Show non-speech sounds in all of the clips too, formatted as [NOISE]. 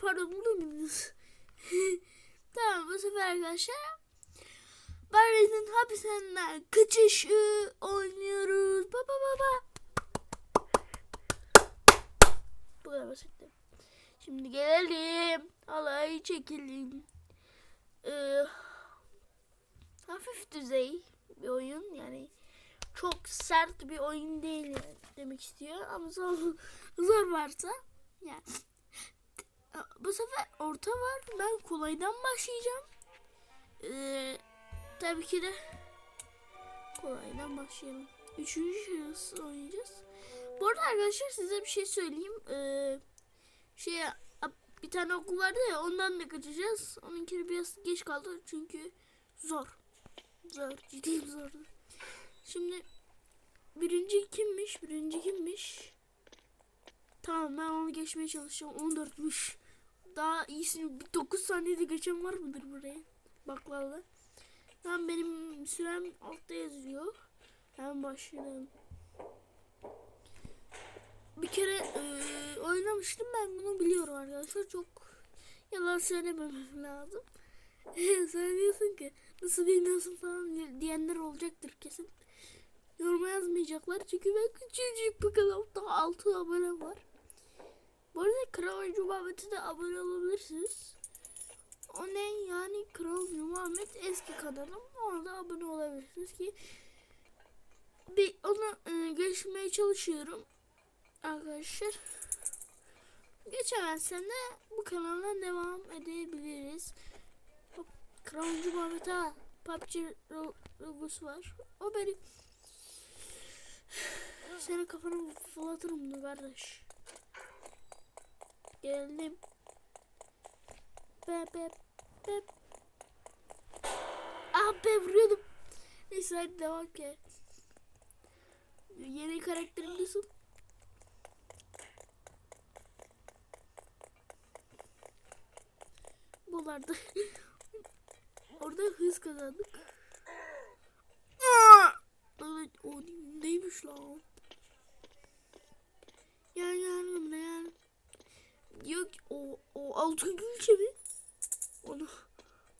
pardon burada mıydınız? [LAUGHS] tamam bu sefer arkadaşlar Barry'nin hapishaneden kaçışı oynuyoruz. Baba baba. Bu kadar basitti. Şimdi gelelim. Alay çekelim. Ee, hafif düzey bir oyun yani çok sert bir oyun değil demek istiyor ama zor, [LAUGHS] zor varsa yani bu sefer orta var ben kolaydan başlayacağım ee, tabii ki de kolaydan başlayalım üçüncü şahıs oynayacağız bu arada arkadaşlar size bir şey söyleyeyim ee, şey bir tane okul vardı ya ondan da kaçacağız onunkini biraz geç kaldı çünkü zor zor ciddi zor Şimdi birinci kimmiş? Birinci kimmiş? Tamam ben onu geçmeye çalışacağım. 14'müş. Daha iyisini bir 9 saniyede geçen var mıdır buraya? Baklava. Tamam benim sürem altta yazıyor. Hemen başlayalım. Bir kere e, oynamıştım ben bunu biliyorum arkadaşlar. Çok yalan söylememem lazım. [LAUGHS] Sen diyorsun ki nasıl bilmiyorsun falan diyenler olacaktır kesin. Yoruma yazmayacaklar çünkü ben küçücük bir kanalda 6 abone var. Bu arada Kral Muhammed'e de abone olabilirsiniz. O ne yani Kral Muhammed eski kanalım. Orada abone olabilirsiniz ki bir onu e, geçmeye çalışıyorum arkadaşlar. Geçemezsem de bu kanala devam edebiliriz. Hop, Kral Muhammed ha PUBG logosu var. O benim [SIGHS] senin kafanı fırlatırım bunu kardeş. Geldim. Be be be. Ah be vuruyordum. Neyse hadi devam ki. Yeni karakterim nasıl? Bulardı. [LAUGHS] Orada hız kazandık. O neymiş lan? Gel gel buraya gel. Ki o, o altın gülçe mi? Onu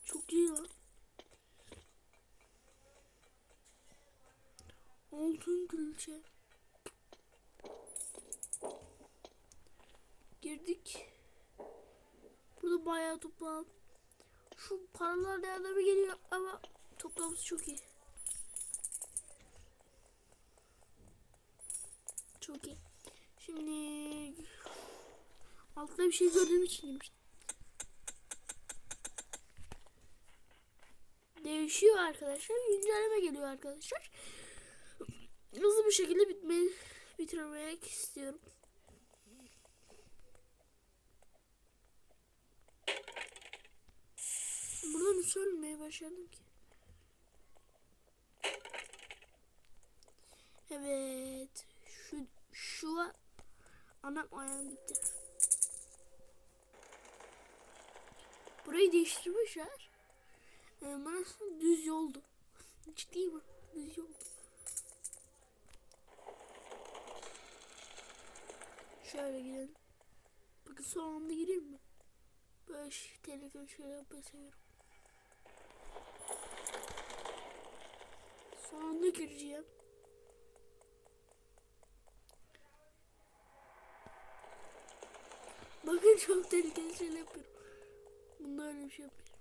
çok iyi lan. Altın gülçe. Girdik. Burada bayağı toplam. Şu paralar nereden mi geliyor ama toplamız çok iyi. Çok iyi. Şimdi altta bir şey gördüğüm için demiştim. Değişiyor arkadaşlar. Güncelleme geliyor arkadaşlar. Hızlı bir şekilde bitmeyi bitirmek istiyorum. Burada nasıl ölmeye başladım ki? Evet. Şu şu. Anam ayağım gitti. Burayı değiştirmişler. Ee, burası düz yoldu. Ciddi mi? Düz yoldu. Şöyle gidelim. Bakın son anda gireyim mi? Böyle telefon şöyle yapmayı seviyorum. Son anda gireceğim. Bakın çok tehlikeli şeyler yapıyorum. Bunda öyle bir şey yapıyorum.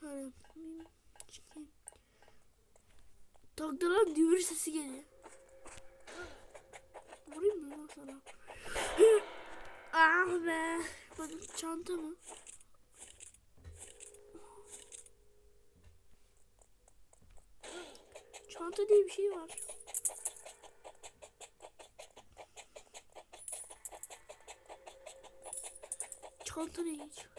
Şöyle yapayım. Çıkayım. Takdalan düğür sesi geliyor. Vurayım mı lan sana? [LAUGHS] ah be. Bakın çanta mı? Çanta diye bir şey var. Çanta ne hiç?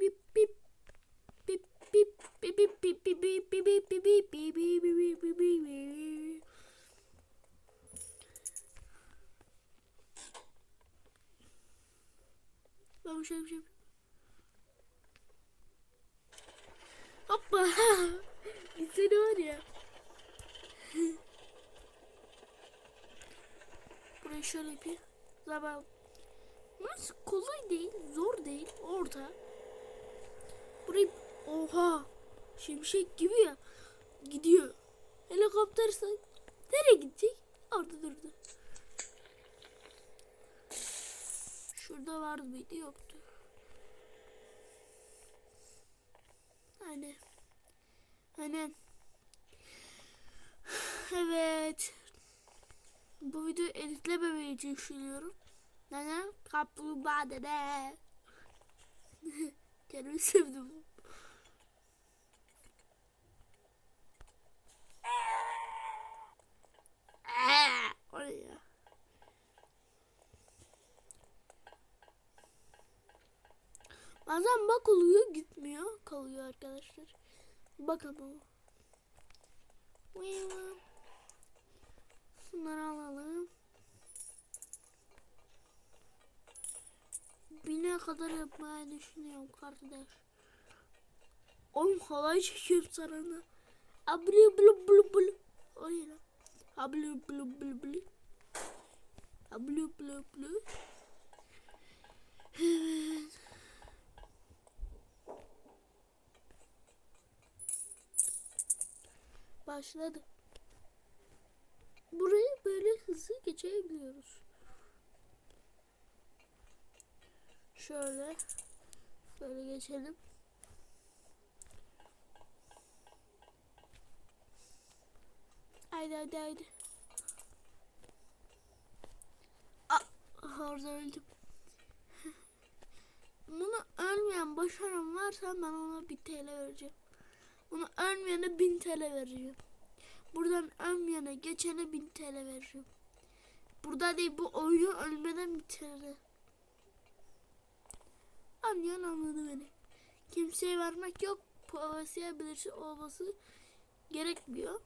bip bip bip bip bip bip bip bip bip bip bip bip bip bip bip bip bip oha şimşek gibi ya gidiyor. Helikopterse nereye gidecek? Orada durdu. Şurada vardı mıydı? Yoktu. Aynen. Aynen. Evet. Bu videoyu editlememeyi düşünüyorum. Neden? Kaplumbağa dede. [LAUGHS] Kendimi sevdim. Aa, Oraya. Bazen bak oluyor gitmiyor kalıyor arkadaşlar. Bak ama. Şunları alalım. Bine kadar yapmayı düşünüyorum kardeş. Oğlum halay çekiyorum sarana. Ablu blu blu blu. O ne lan? Ablu blu blu blu. Ablu blu blu. Evet. Başladı. Burayı böyle hızlı geçebiliyoruz. Şöyle. Böyle geçelim. Haydi haydi haydi. Aa, orada öldüm. [LAUGHS] Bunu ölmeyen başaran varsa ben ona 1 TL vereceğim. Bunu ölmeyene 1000 TL vereceğim. Buradan ölmeyene geçene 1000 TL vereceğim. Burada değil bu oyunu ölmeden 1 TL. Anlayan anladı beni. Kimseye vermek yok. Povasiye bilirsin olması gerekmiyor.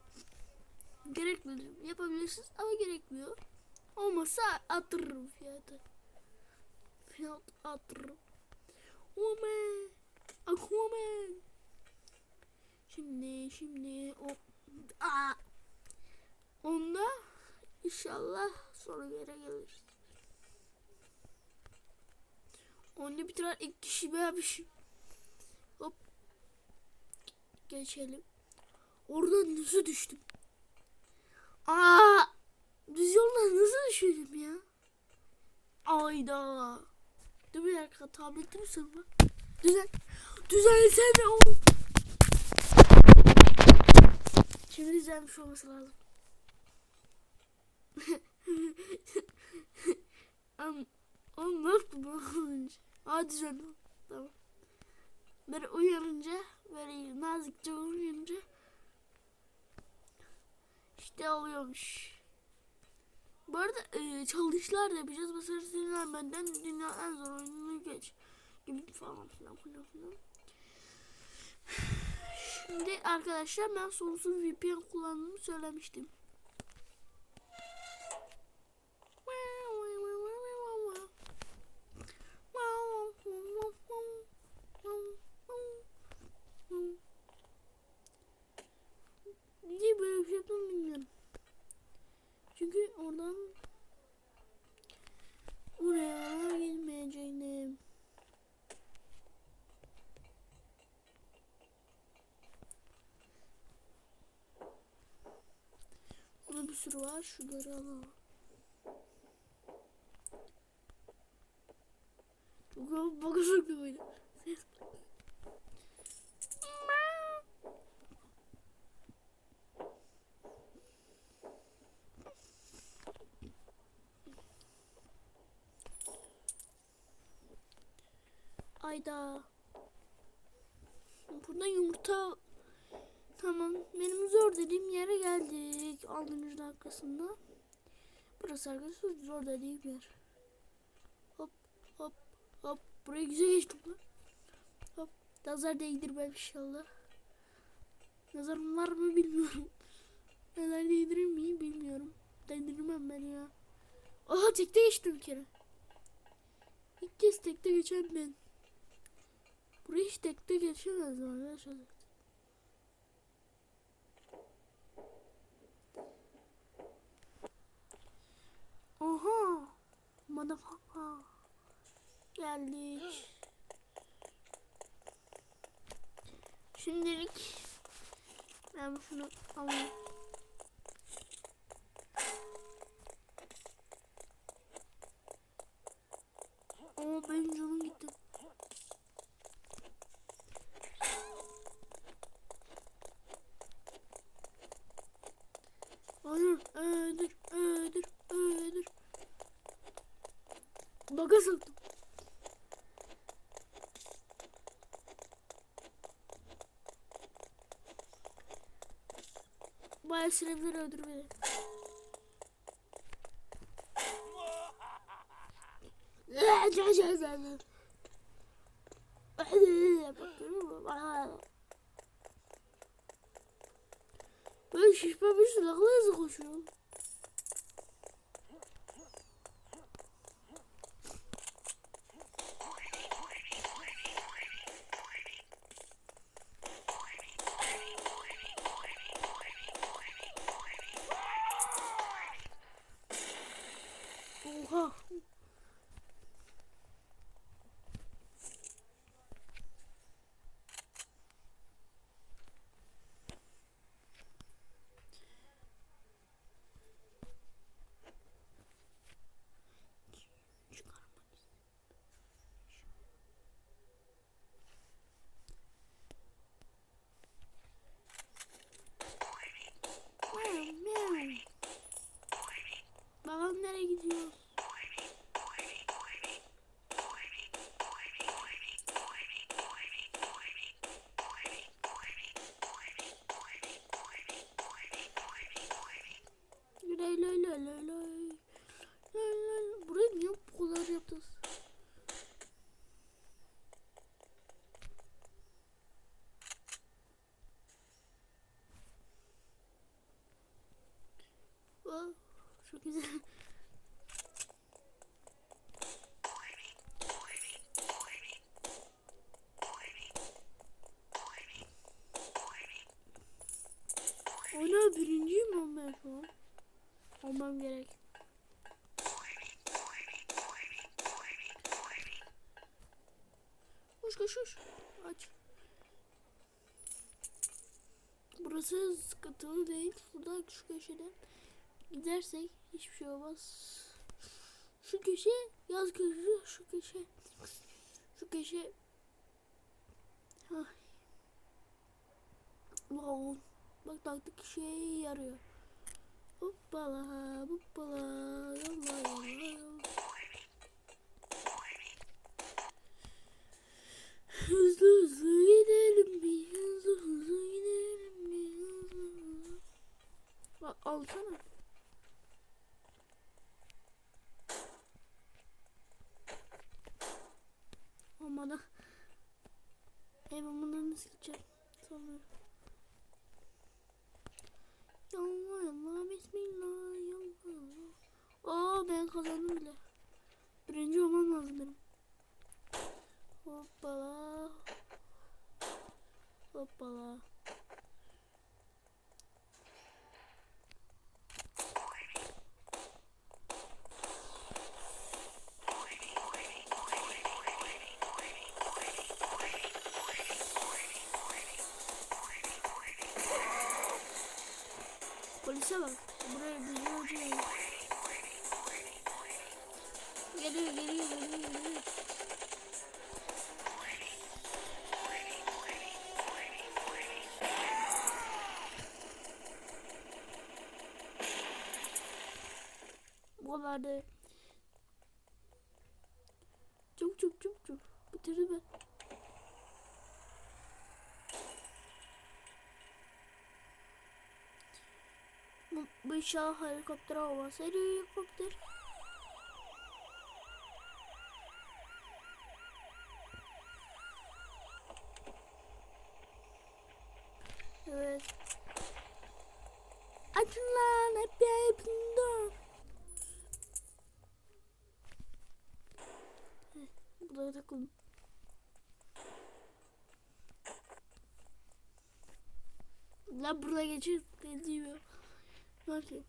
Gerekmiyor. Yapabilirsiniz ama gerekmiyor. Olmasa attırırım fiyatı. Fiyat attırırım. Omen. Aquaman. Şimdi şimdi o Aa. Onda inşallah sonra bir yere geliriz. Onu bitiren ilk kişi benmişim. Hop. Geçelim. Oradan nasıl düştüm? Aa! Düz yoldan nasıl düşürdüm ya? Ayda. Dur bir dakika tabletim sırma. Düzel. Düzelsene o. Şimdi düzelmiş olması lazım. [LAUGHS] Am Oğlum ne yaptım ben? Aa düzenli. Tamam. Böyle uyanınca böyle nazikçe uyanınca işte oluyormuş. Bu arada e, challenge'lar da yapacağız. Mesela senin benden dünya en zor oyununu geç gibi falan filan filan filan. Arkadaşlar ben sonsuz VPN kullandığımı söylemiştim. Niye böyle bir şey yaptım bilmiyorum. Çünkü oradan oraya gitmeyeceğim. Burada bir sürü var. Şunları alalım. Çok bakışık böyle. Ses. Ayda. Burada yumurta Tamam. Benim zor dediğim yere geldik. 6. dakikasında. Burası arkadaşlar zor dediğim yer. Hop hop hop. Buraya güzel geçtim lan. Hop. Nazar değdirmem inşallah. Nazarım var mı bilmiyorum. [LAUGHS] Neler değdirir miyim bilmiyorum. Değdirmem ben ya. Aha tekte geçtim bir kere. İlk kez tekte geçen ben. Buraya hiç tekte geçemezdim arkadaşlar. Oha. Motherfucker. Geldik. Şimdilik ben şunu alayım. Aa benim canım gitti. Hayır, öldür, öldür, öldür. Baga soktum. Bayağı sinirleri öldür beni. Böyle şişme bir silahla hızlı koşuyor. Çok güzel. Ana birinciyim olmaya şu an. Olmam gerek. Koş koş koş. Aç. Burası sıkıntılı değil. Burada şu köşeden gidersek hiçbir şey olmaz. Şu köşe yaz köşe şu köşe şu köşe Ay. Wow. Bak taktik şey yarıyor. Hoppala hoppala yalla yalla. Hızlı hızlı gidelim bir hızlı hızlı gidelim bir hızlı hızlı. Bak alsana. Olmadı. E ben bunları nasıl gideceğim? Sanmıyorum. Yallah yallah bismillah yallah. Oo ben kazandım bile. Birinci olmam lazım benim. Hoppala. Hoppala. Polise bak. Buraya bizi öldürüyor. Geliyor geliyor geliyor geliyor. Buralarda Bu, inşallah helikopter olmaz Helikopter Evet Açın lan hep yapın da burada takılın. Lan burada geçin. Ne yapayım?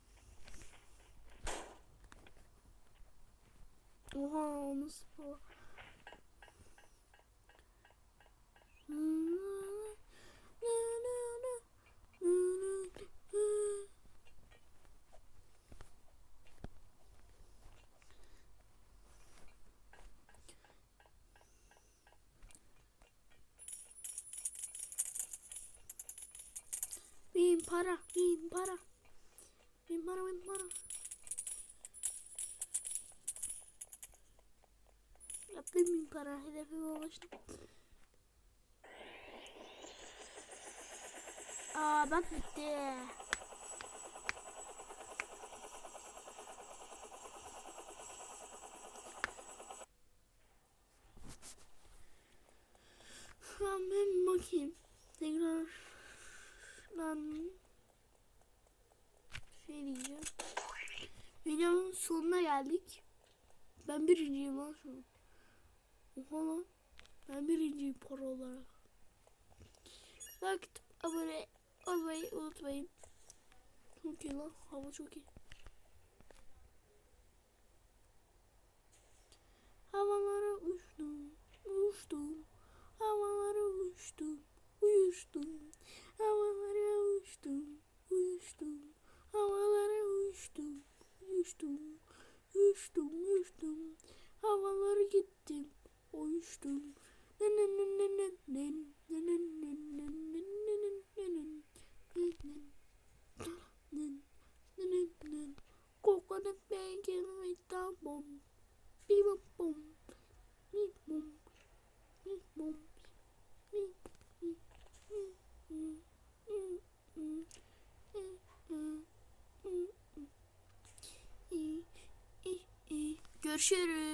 Oha o nasıl bu? Bin para, bin para. Bin para, bin para. Yaptım bin para, hedefime ulaştım. Aa bak bitti. Şu an ben bakayım. Tekrar lan şey diyeceğim. Videonun sonuna geldik. Ben birinciyim lan şu an. Oha lan. Ben birinciyim para olarak. Like, abone olmayı unutmayın. Çok iyi lan. Hava çok iyi. Havalara uçtum, uçtum. Havalara uçtum, uyuştum. Havalara uçtum, uyuştum. Havalara uçtum, uyuştum. Uçtum, uçtum. Görüşürüz.